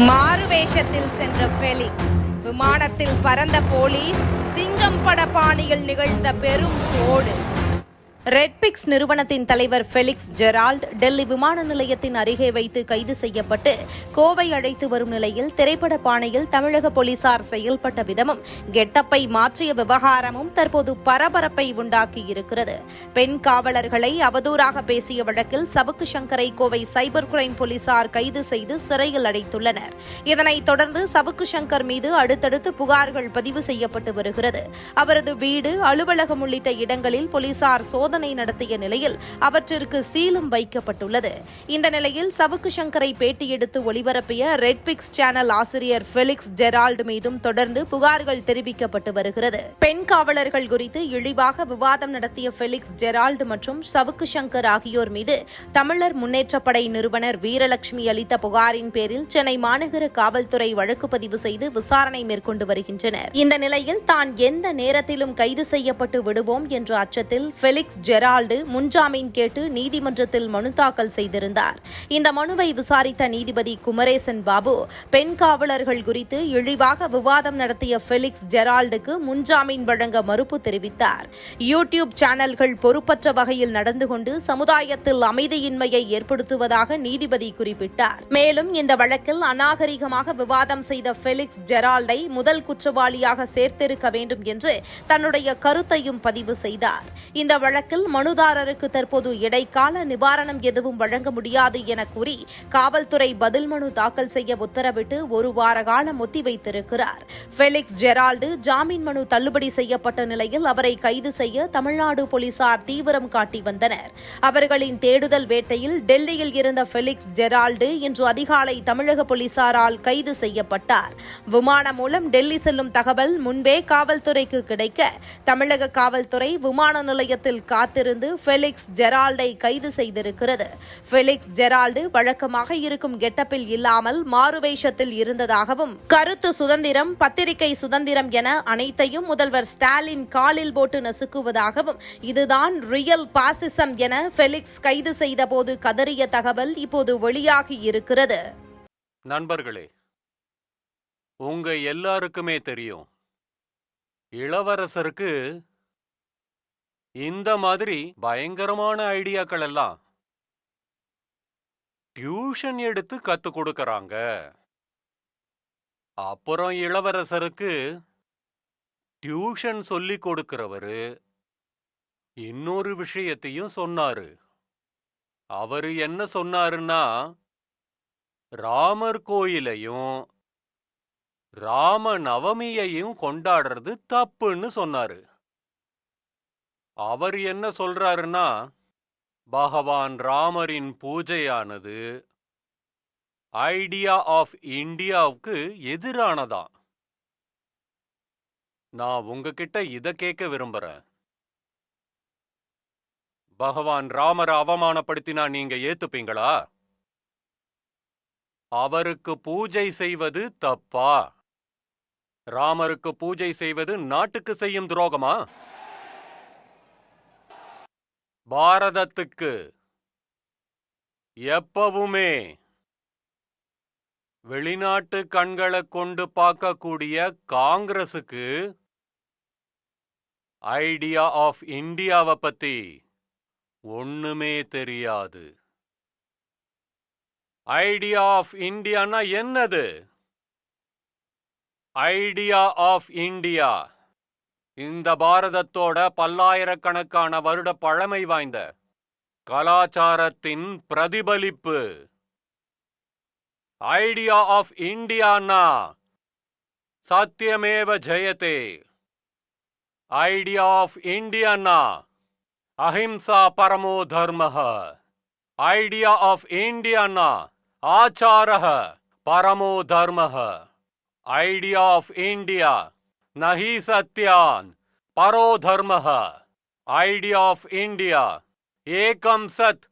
மாறுவேஷத்தில் சென்ற ஃபெலிக்ஸ் விமானத்தில் பறந்த போலீஸ் சிங்கம் பட பாணியில் நிகழ்ந்த பெரும் கோடு ரெட்பிக்ஸ் நிறுவனத்தின் தலைவர் ஃபெலிக்ஸ் ஜெரால்ட் டெல்லி விமான நிலையத்தின் அருகே வைத்து கைது செய்யப்பட்டு கோவை அழைத்து வரும் நிலையில் திரைப்பட பாணியில் தமிழக போலீசார் செயல்பட்ட விதமும் கெட்டப்பை மாற்றிய விவகாரமும் தற்போது பரபரப்பை உண்டாக்கியிருக்கிறது. பெண் காவலர்களை அவதூறாக பேசிய வழக்கில் சவுக்கு சங்கரை கோவை சைபர் கிரைம் போலீசார் கைது செய்து சிறையில் அடைத்துள்ளனர். இதனைத் தொடர்ந்து சவுக்கு சங்கர் மீது அடுத்தடுத்து புகார்கள் பதிவு செய்யப்பட்டு வருகிறது. அவரது வீடு அலுவலகம் உள்ளிட்ட இடங்களில் போலீசார் சோதனை நடத்திய நிலையில் அவற்றிற்கு சீலும் வைக்கப்பட்டுள்ளது. இந்த நிலையில் சவுக்கு சங்கரை பேட்டி எடுத்து ஒளிபரப்பிய ரெட்பிக்ஸ் சேனல் ஆசிரியர் ஃபெலிக்ஸ் ஜெரால்டு மீதும் தொடர்ந்து புகார்கள் தெரிவிக்கப்பட்டு வருகிறது. பெண் காவலர்கள் குறித்து இழிவாக விவாதம் நடத்திய ஃபெலிக்ஸ் ஜெரால்டு மற்றும் சவுக்கு சங்கர் ஆகியோர் மீது தமிழர் முன்னேற்றப்படை நிறுவனர் வீரலட்சுமி அளித்த புகாரின் பேரில் சென்னை மாநகர காவல்துறை வழக்கு பதிவு செய்து விசாரணை மேற்கொண்டு வருகின்றனர். இந்த நிலையில் தான் எந்த நேரத்திலும் கைது செய்யப்பட்டு விடுவோம் என்ற அச்சத்தில் ஃபெலிக்ஸ் ஜெரால்டு முன்ஜாமீன் கேட்டு நீதிமன்றத்தில் மனு தாக்கல் செய்திருந்தார். இந்த மனுவை விசாரித்த நீதிபதி குமரேசன் பாபு பெண் காவலர்கள் குறித்து இழிவாக விவாதம் நடத்திய ஃபெலிக்ஸ் ஜெரால்டுக்கு முன்ஜாமீன் வழங்க மறுப்பு தெரிவித்தார். யூடியூப் சேனல்கள் பொறுப்பற்ற வகையில் நடந்து கொண்டு சமுதாயத்தில் அமைதியின்மையை ஏற்படுத்துவதாக நீதிபதி குறிப்பிட்டார். மேலும் இந்த வழக்கில் அநாகரிகமாக விவாதம் செய்த ஃபெலிக்ஸ் ஜெரால்டை முதல் குற்றவாளியாக சேர்த்திருக்க வேண்டும் என்று தன்னுடைய கருத்தையும் பதிவு செய்தார். இந்த வழக்கு வழக்கில் மனுதாரருக்கு தற்போது இடைக்கால நிவாரணம் எதுவும் வழங்க முடியாது என கூறி காவல்துறை பதில் மனு தாக்கல் செய்ய உத்தரவிட்டு ஒரு வார காலம் ஒத்திவைத்திருக்கிறார். ஃபெலிக்ஸ் ஜெரால்டு ஜாமீன் மனு தள்ளுபடி செய்யப்பட்ட நிலையில் அவரை கைது செய்ய தமிழ்நாடு போலீசார் தீவிரம் காட்டி வந்தனர். அவர்களின் தேடுதல் வேட்டையில் டெல்லியில் இருந்த ஃபெலிக்ஸ் ஜெரால்டு இன்று அதிகாலை தமிழக போலீசாரால் கைது செய்யப்பட்டார். விமானம் மூலம் டெல்லி செல்லும் தகவல் முன்பே காவல்துறைக்கு கிடைக்க தமிழக காவல்துறை விமான நிலையத்தில் காத்திருந்து ஃபெலிக்ஸ் ஜெரால்டை கைது செய்திருக்கிறது. ஃபெலிக்ஸ் ஜெரால்டு வழக்கமாக இருக்கும் கெட்டப்பில் இல்லாமல் மாறுவேஷத்தில் இருந்ததாகவும் கருத்து சுதந்திரம் பத்திரிகை சுதந்திரம் என அனைத்தையும் முதல்வர் ஸ்டாலின் காலில் போட்டு நசுக்குவதாகவும் இதுதான் ரியல் பாசிசம் என ஃபெலிக்ஸ் கைது செய்தபோது கதறிய தகவல் இப்போது வெளியாகி இருக்கிறது. நண்பர்களே உங்க எல்லாருக்குமே தெரியும். இளவரசருக்கு இந்த மாதிரி பயங்கரமான ஐடியாக்கள் எல்லாம் டியூஷன் எடுத்து கத்து கொடுக்கறாங்க. அப்புறம் இளவரசருக்கு டியூஷன் சொல்லி கொடுக்கிறவரு இன்னொரு விஷயத்தையும் சொன்னாரு. அவரு என்ன சொன்னாருன்னா ராமர் கோயிலையும் ராம நவமியையும் கொண்டாடுறது தப்புன்னு சொன்னாரு. அவர் என்ன சொல்றாருன்னா பகவான் ராமரின் பூஜையானது ஐடியா ஆஃப் இந்தியாவுக்கு எதிரானதான் நான் உங்ககிட்ட இத கேட்க விரும்புறேன். பகவான் ராமரை அவமானப்படுத்தினா நீங்க ஏத்துப்பீங்களா? அவருக்கு பூஜை செய்வது தப்பா? ராமருக்கு பூஜை செய்வது நாட்டுக்கு செய்யும் துரோகமா? பாரதத்துக்கு எப்பவுமே வெளிநாட்டு கண்களை கொண்டு பார்க்கக்கூடிய காங்கிரசுக்கு ஐடியா ஆஃப் இந்தியாவை பத்தி ஒண்ணுமே தெரியாது. ஐடியா ஆஃப் இந்தியானா என்னது? Idea of India. இந்த பாரதத்தோட பல்லாயிரக்கணக்கான வருட பழமை வாய்ந்த கலாச்சாரத்தின் பிரதிபலிப்பு. ஐடியா ஆஃப் இந்தியானா சத்தியமேவ ஜெயதே ஐடியா ஆஃப் இந்தியானா அஹிம்சா பரமோ தர்மஹ ஐடியா ஆஃப் இந்தியானா ஆச்சாரः பரமோ தர்மஹ ஐடியா ஆஃப் இந்தியா நஹி சத்யான் பரோ தர்மः ஐடியா ஆஃப் இந்தியா ஏகம் சத்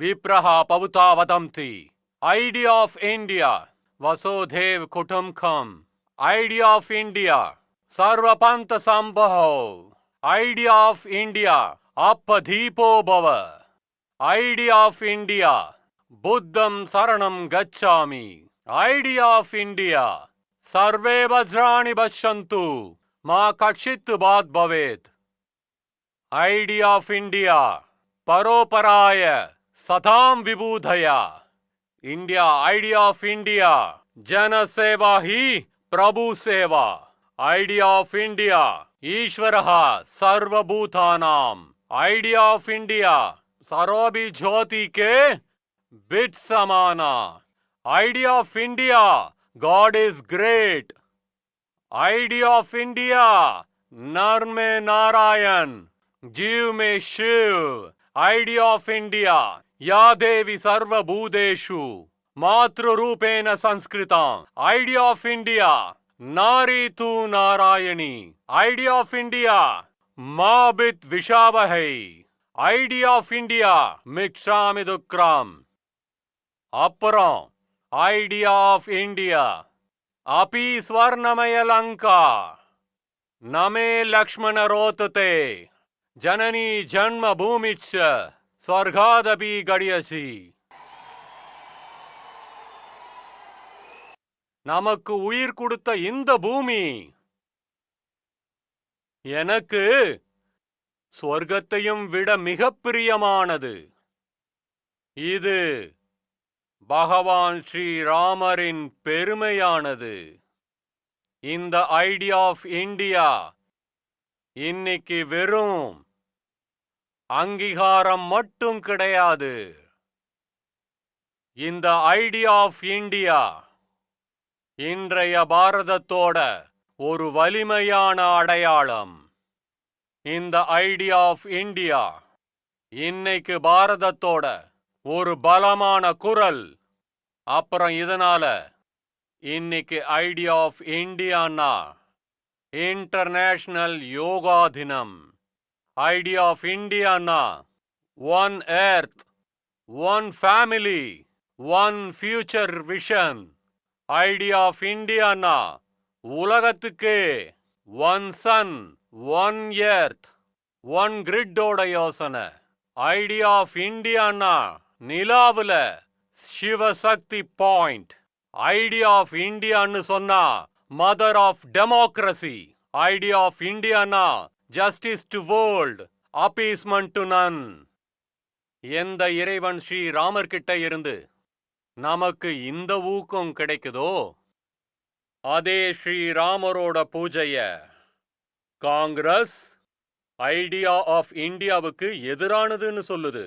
விப்ரஹ பவுதா வதந்தி ஐடியா ஆஃப் இந்தியா வசோதேவ் குடும்பம் ஐடியா ஆஃப் இந்தியா சர்வபந்த சம்பவ ஐடியா ஆஃப் இந்தியா அப்பதீபோ பவ ஐடியா ஆஃப் இந்தியா புத்தம் சரணம் கச்சாமி idea of India. सर्वे वज्राणि पश्यन्तु। मा कक्षित् बात् भवेत्। Idea of India. परोपराय सतां विबुधया। इंडिया आइडिया ऑफ़ इंडिया जन सेवा ही प्रभु सेवा आइडिया ऑफ़ इंडिया ईश्वरः सर्वभूतानाम्। आइडिया ऑफ़ इंडिया सरोबि ज्योति के बिट समाना idea of India God is great idea of India नर में नारायण जीव में शिव आइडिया ऑफ इंडिया या देवी सर्वभूतेषु मातृरूपेण संस्कृता आइडिया ऑफ इंडिया नारी तु Narayani idea of India माबित विशावहै idea of India मिक्षामि दुक्राम அப்புறம் ஐடியா ஆஃப் இண்டியா அபி ஸ்வர்ணமய லங்கா நமே லக்ஷ்மண ரோத்ததே ஜனனி ஜன்ம பூமிச்ச ஸ்வர்காதபி கடியசி நமக்கு உயிர் கொடுத்த இந்த பூமி எனக்கு சொர்க்கத்தையும் விட மிகப்பிரியமானது இது பகவான் ஸ்ரீராமரின் பெருமையானது. இந்த ஐடியா ஆஃப் இந்தியா இன்னைக்கு வெறும் அங்கீகாரம் மட்டும் கிடையாது. இந்த ஐடியா ஆஃப் இந்தியா இன்றைய பாரதத்தோட ஒரு வலிமையான அடையாளம். இந்த ஐடியா ஆஃப் இந்தியா இன்னைக்கு பாரதத்தோட ஒரு பலமான குரல். அப்புறம் இதனால இன்னைக்கு ஐடியா ஆஃப் இந்தியானா இன்டர்நேஷனல் யோகா தினம். Idea of Indiana one earth one family one future vision. Idea of Indiana உலகத்துக்கு one sun one earth one கிரிட்டோட யோசனை. ஐடியா ஆஃப் இந்தியானா நிலாவுல சிவசக்தி பாயிண்ட். ஐடியா ஆஃப் இந்தியான்னு சொன்னா mother of democracy idea of Indiana justice to world appeasement to none எந்த இறைவன் ஸ்ரீ ராமர் கிட்ட இருந்து நமக்கு இந்த ஊக்கம் கிடைக்குதோ அதே ஸ்ரீராமரோட பூஜைய காங்கிரஸ் ஐடியா ஆஃப் இந்தியாவுக்கு எதிரானதுன்னு சொல்லுது.